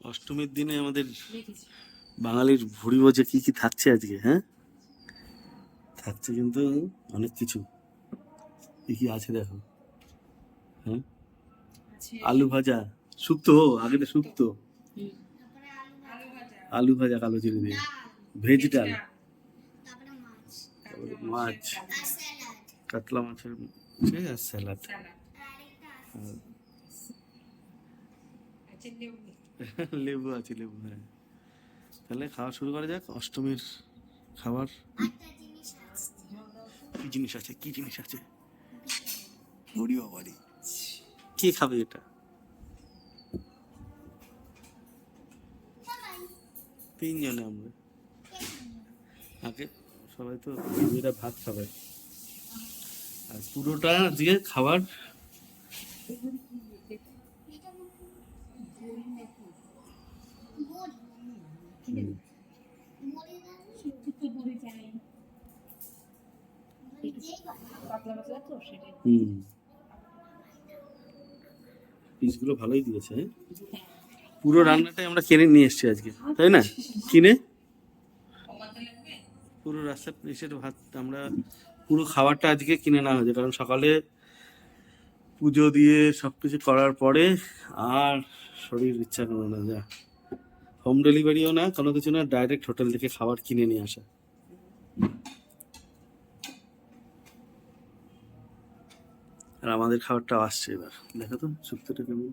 অষ্টমীর দিনে আমাদের বাঙালির ভুড়ি ভোজে কি কি থাকছে আজকে হ্যাঁ? থাকছে কিন্তু অনেক কিছু। কি কি আছে দেখো হ্যাঁ? আলু ভাজা শুক্তো আগে তো শুক্তো। আলু ভাজা কালো জিরে দিয়ে। ভেজ ডাল। তারপরে মাছ। কাতলা মাছের স্যালাড। আর আছে লেবু লেবু আছে লেবু হ্যাঁ। তাহলে খাওয়া শুরু করা যাক অষ্টমীর খাবার। কি জিনিস আছে কি জিনিস আছে? ওরে বাবারে কে খাবে এটা? তিনজনে আমরা। আগে সবাই তো মেয়েরা ভাত খাবে। আর পুরোটা আজকে খাবার বড়ি বড়ি দাও যেই বানাও পাতলা পাতলা তো সেটাই হুম পিসগুলো ভালোই দিয়েছে হ্যাঁ? পুরো রান্নাটাই আমরা কিনে নিয়ে এসেছি আজকে, তাই না? কিনে? পুরো রাস্তার এসের ভাত, আমরা পুরো খাবারটা আজকে কিনে নেওয়া হয়েছে, কারণ সকালে পুজো দিয়ে সব কিছু করার পরে আর শরীর ইচ্ছা করে না, যা। হোম ডেলিভারিও না, কোনো কিছু না, ডাইরেক্ট হোটেল থেকে খাবার কিনে নিয়ে আসা। আর আমাদের খাবারটা আসছে এবার। দেখো তো শুক্তোটা কেমন।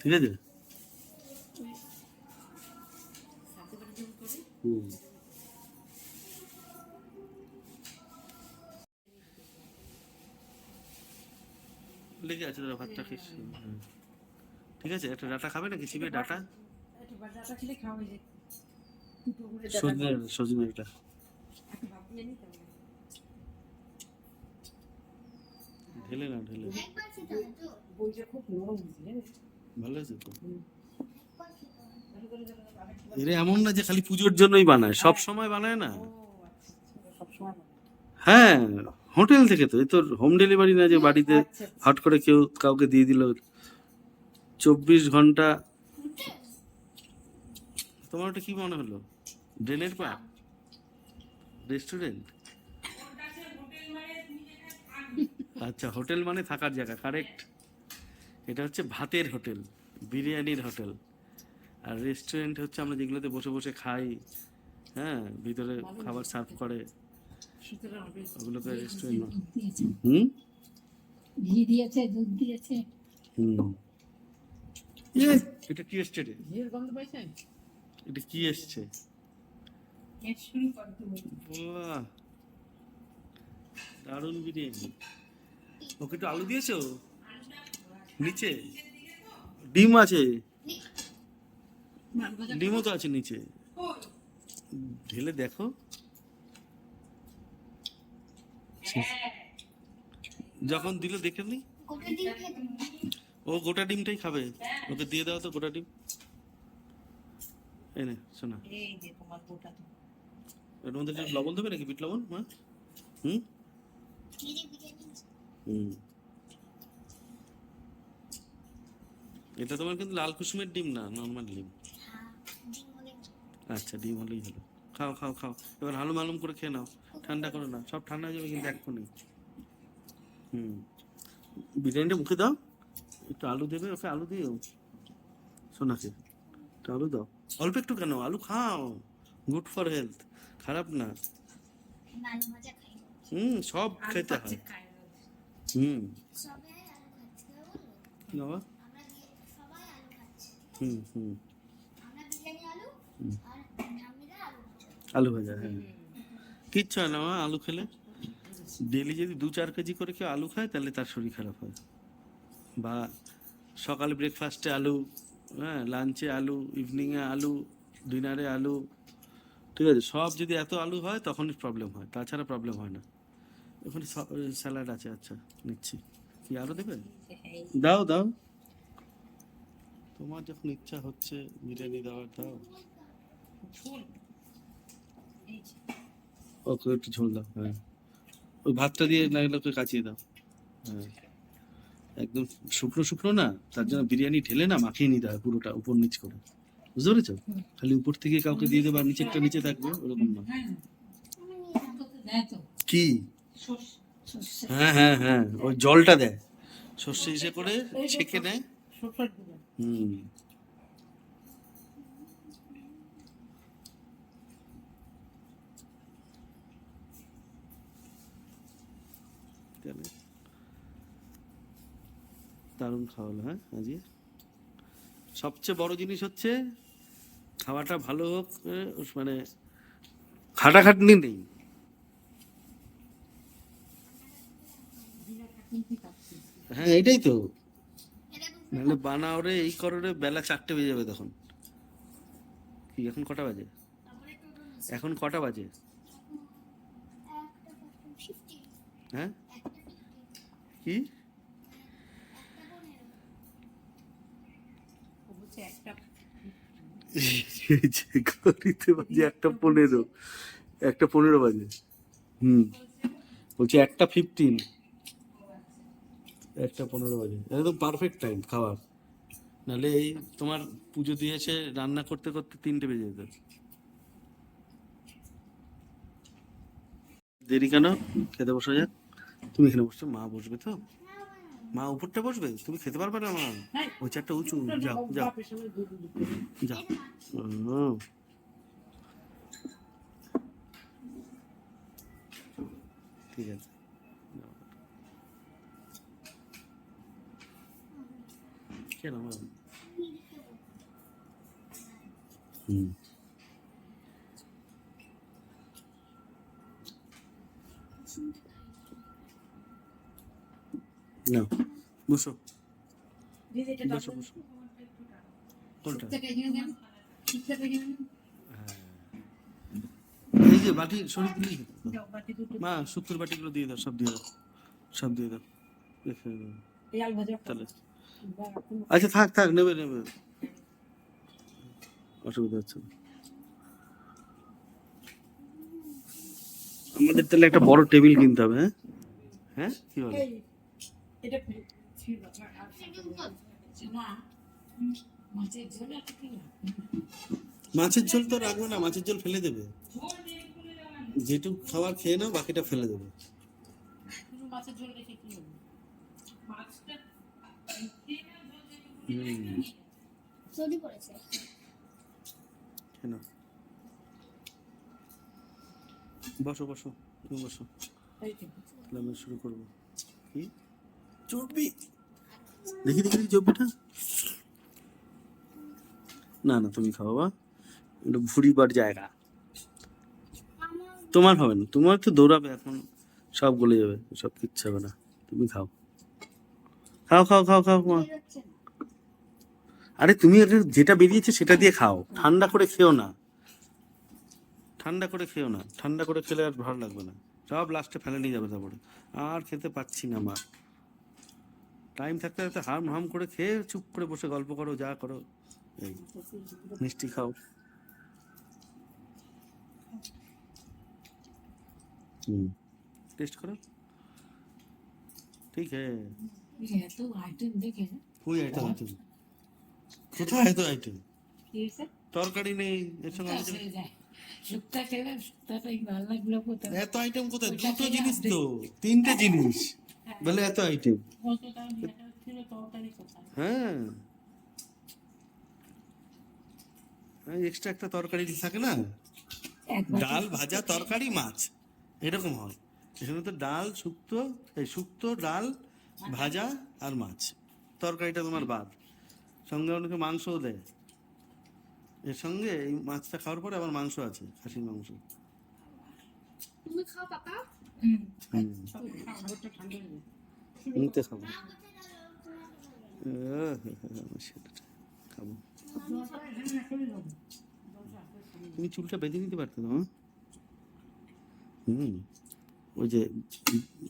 ঠিক আছে? আছে তোরা ভাতটা খেস ঠিক আছে একটা ডাটা খাবে নাকি চিবিয়ে ডাটা? সজনে সজনে ঢেলে না ঢেলে ভালো আছে তো? এরা এমন না যে খালি পুজোর জন্যই বানায় সব সময় বানায় না। আচ্ছা সবসময় হ্যাঁ। হোটেল থেকে তো এই তোর হোম ডেলিভারি না যে বাড়িতে আচ্ছা, আচ্ছা। হট করে কেউ কাউকে দিয়ে দিল? চব্বিশ ঘণ্টা। তোমার ওটা কি মনে হলো? ড্রেনের পাপ রেস্টুরেন্ট? আচ্ছা হোটেল মানে থাকার জায়গা কারেক্ট এটা হচ্ছে ভাতের হোটেল বিরিয়ানির হোটেল। আর রেস্টুরেন্ট হচ্ছে আমরা যেগুলোতে বসে বসে খাই হ্যাঁ ভিতরে খাবার সার্ভ করে। সুতরাং হবে রেস্টুরেন্ট না হুম? ঘি দিয়েছে দুধ দিয়েছে। হুম। এটা কি এসছে রে? ঘিয়ের গন্ধ পাইছেন? এটা কি এসছে? গ্যাস শুরু করতে হবে বাহ। দারুণ বিরিয়ানি। ওকে একটু আলু দিয়েছ? নিচে? ডিম আছে? ডিমও তো আছে নিচে। ঢেলে দেখো। যখন দিল দেখে নি। গোটা ডিম খেতে ও গোটা ডিমটাই খাবে। ওকে দিয়ে দাও তো গোটা ডিম। এই নে শোনা। এই যে তোমার গোটা এর মধ্যে লবণ দেবে নাকি? বিট লবণ? মা? হুম? হুম। এটা তোমার কিন্তু লাল কুসুমের ডিম না নর্মাল ডিম। হ্যাঁ আচ্ছা ডিম হলেই হলো খাও খাও খাও। এবার হালুম হালুম করে খেয়ে নাও। ঠান্ডা করো না। সব ঠান্ডা হয়ে যাবে কিন্তু এক্ষুনি। হুম। বিরিয়ানিটা মুখে দাও। একটু আলু দেবে ওকে আলু দিও। সোনাকে। একটু আলু দাও। অল্প একটু কেন? আলু খাও। Good for health. খারাপ না। হুম সব খেতে হয়। হুম। বাবা? আমরা দিয়ে- সবাই আলু খাচ্ছে। হুম হুম আমরা বিরিয়ানি আলু হুম। আর ঠাম্মিরা আলু ভাজা আলু ভাজা হ্যাঁ। কিচ্ছু হয় না মা আলু খেলে। ডেলি যদি দু চার কেজি করে কেউ আলু খায় তাহলে তার শরীর খারাপ হয়। বা সকালে ব্রেকফাস্টে আলু হ্যাঁ লাঞ্চে আলু ইভিনিংয়ে আলু ডিনারে আলু ঠিক আছে? সব যদি এত আলু হয় তখনই প্রবলেম হয়। তাছাড়া প্রবলেম হয় না। ওখানে স্যালাড আছে আচ্ছা নিচ্ছি। কি আরও দেবে? দাও দাও। তোমার যখন ইচ্ছা হচ্ছে বিরিয়ানি দেওয়ার দাও। ওকে একটু ঝোল দাও হ্যাঁ। ওই ভাতটা দিয়ে নাহলে ওকে কাচিয়ে দাও হ্যাঁ। একদম শুকনো শুকনো না, তার জন্য বিরিয়ানি ঢেলে না মাখিয়ে নিতে হয় পুরোটা উপর নিচ করে। বুঝতে পেরেছ? খালি উপর থেকে কাউকে দিয়ে দেবে আর নিচেরটা নিচে থাকবে, ওরকম না। দেয় কি? হ্যাঁ হ্যাঁ হ্যাঁ ওই জলটা দেয়। সর্ষে হিসেবে করে ছেঁকে সর্ষের হুম। তাহলে দারুণ খাওয়ালো হ্যাঁ আজকে সবচেয়ে বড় জিনিস হচ্ছে, খাওয়াটা ভালো হোক মানে খাটাখাটনি নেই। হ্যাঁ এটাই তো। নাহলে বানাওরে এই কররে বেলা চারটে বেজে যাবে তখন। কি, এখন কটা বাজে। এখন কটা বাজে? হ্যাঁ? কি? একটা পনেরো। একটা পনেরো বাজে। হুম। বলছি একটা ফিফটিন একটা পনেরো বাজে। একদম পারফেক্ট টাইম নাহলে এই তোমার পুজো দিয়েছে, রান্না করতে করতে তিনটে বেজে যেত। দেরি কেন? খেতে বসা যাক তুমি এখানে বসছো মা বসবে তো? মা উপরটা বসবে? তুমি খেতে পারবে না মা? ওই চারটা উঁচু যাও যাও। যাও। ঠিক আছে। কেন হুম। বসো। বসো বসো। কোনটা? দেন। এই যে বাটি শরীর মা শুক্তোর বাটিগুলো দিয়ে দাও সব দিয়ে দাও সব দিয়ে দাও। তাহলে। আচ্ছা থাক থাক নেবে নেবে। অসুবিধা হচ্ছে না। আমাদের তাহলে একটা বড় টেবিল কিনতে হবে হ্যাঁ? হ্যাঁ? কি বলো? এটা ফে- ছিল, আর- আর- না। মাছের ঝোল আর কি না। মাছের ঝোল তো রাখবে না মাছের ঝোল ফেলে দেবে। যেটুকু খাবার খেয়ে নাও বাকিটা ফেলে দেবে। মাছের ঝোল রেখে কি হবে? মাছটা হুম। পড়েছে কেন বসো বসো তুমি বসো। তাহলে আমি শুরু করব। কি? চর্বি দেখি দেখি দেখি চর্বিটা না না, তুমি খাও বা এটা ভুড়িবার জায়গা। তোমার হবে না। তোমার তো দৌড়াবে, এখন সব গলে যাবে, সব কিচ্ছু হবে না। তুমি খাও। খাও খাও খাও খাও মা। আরে, তুমি যেটা বেরিয়েছে সেটা দিয়ে খাও। ঠান্ডা করে খেও না। ঠান্ডা করে খেও না। ঠান্ডা করে খেলে আর ভালো লাগবে না। সব লাস্টে ফেলে নিয়ে যাবে তারপরে। আর খেতে পাচ্ছি না, মা। টাইম থাকতে থাকতে হাম হাম করে খেয়ে চুপ করে বসে গল্প করো যা করো এই মিষ্টি খাও হুম টেস্ট করো ঠিক হ্যাঁ এই এত আইটেম দেখে कोई आइटम आइटम কোথায় তো আইটেম কি হয়েছে? তরকারি নেই এর সঙ্গে শুক্তা আইটেম হয়ে যায় শুক্তা খেলে শুক্তাটাই ভালো লাগলো কোথাও এত আইটেম কোথায় ওইটা দুটো খেয়ে জিনিস আপনি- তো তিনটে জিনিস বলে এত আইটেম? হ্যাঁ। এক্সট্রা একটা তরকারি থাকে না? ডাল ভাজা তরকারি মাছ। এরকম হয়। এখানে তো ডাল শুক্তো এই শুক্তো ডাল ভাজা আর মাছ। তরকারিটা তোমার বাদ। সঙ্গে অনেকে মাংসও দেয়। এর সঙ্গে এই মাছটা খাওয়ার পরে আবার মাংস আছে খাসির মাংস। তুমি খাও পাপা নিতে খাব খাব। তুমি চুলটা বেঁধে নিতে পারতে না হুম। ওই যে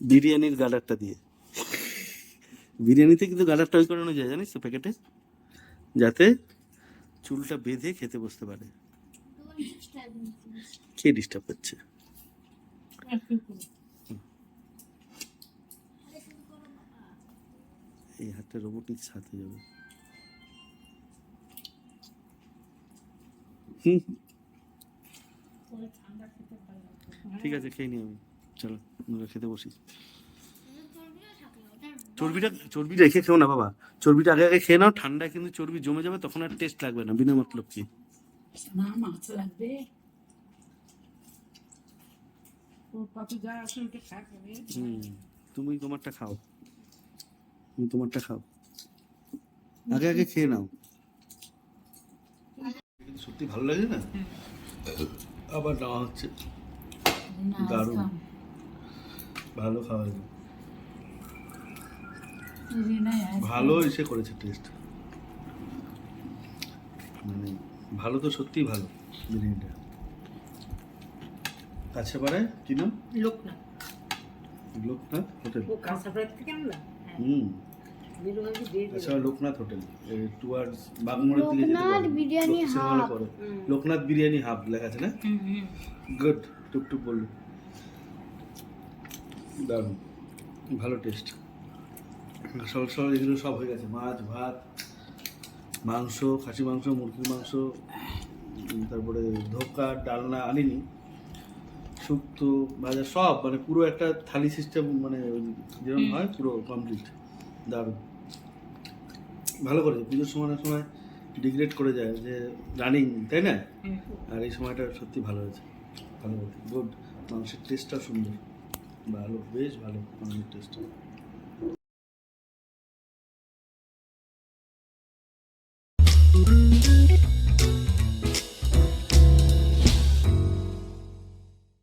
বিরিয়ানির গালারটা দিয়ে। বিরিয়ানিতে কিন্তু গালারটা ওই করানো যায়, জানিস তো, প্যাকেটে? যাতে চুলটা বেঁধে খেতে বসতে পারে। কে ডিস্টার্ব করছে? এই হাতটা রোবোটিক্স হাতে যাবে। ঠিক আছে, খেয়ে নিই আমি। চলো, আমরা খেতে বসি। চর্বিটা চর্বি রেখে খেও না বাবা। চর্বিটা আগে আগে খেয়ে নাও, ঠান্ডায় কিন্তু চর্বি জমে যাবে, তখন আর টেস্ট লাগবে না, বিনা মতলব কি। না মাছ লাগবে ও কত যা আছে ওটা খাবে হুম তুমি তোমারটা খাও। তুমি তোমারটা খাও। আগে আগে খেয়ে নাও। সত্যি ভালো লাগে না? আবার নেওয়া হচ্ছে। দারুণ। ভালো খাওয়া। ভালো এসে করেছে টেস্ট মানে ভালো তো সত্যিই ভালো বিরিয়ানিটা কাছে পাড়ায় কি নাম? লোক না লোকনাথ হোটেল। ও কাঁচাপাড়া থেকে আনলাম হুম। বেলুগাছি লোকনাথ হোটেল। টুয়ার্ডস বাগমোড়ের দিকে যেতে লোকনাথ বিরিয়ানি হাব। লোকনাথ বিরিয়ানি হাব লেখা আছে না? হুম, হুম। গুড টুকটুক বলল। দারুণ। ভালো টেস্ট সল সল এগুলো সব হয়ে গেছে। মাছ ভাত মাংস খাসি মাংস মুরগির মাংস তারপরে ধোকা ডালনা আনিনি। শুক্তো ভাজা সব মানে পুরো একটা থালি সিস্টেম মানে যেরকম হয় পুরো কমপ্লিট দারুণ। ভালো করেছে। পুজোর সময় সময় ডিগ্রেড করে যায় যে রানিং তাই না? আর এই সময়টা সত্যি ভালো হয়েছে। ভালো হয়েছে। গুড মাংসের টেস্টটা সুন্দর। ভালো বেশ ভালো মাংসের টেস্টটা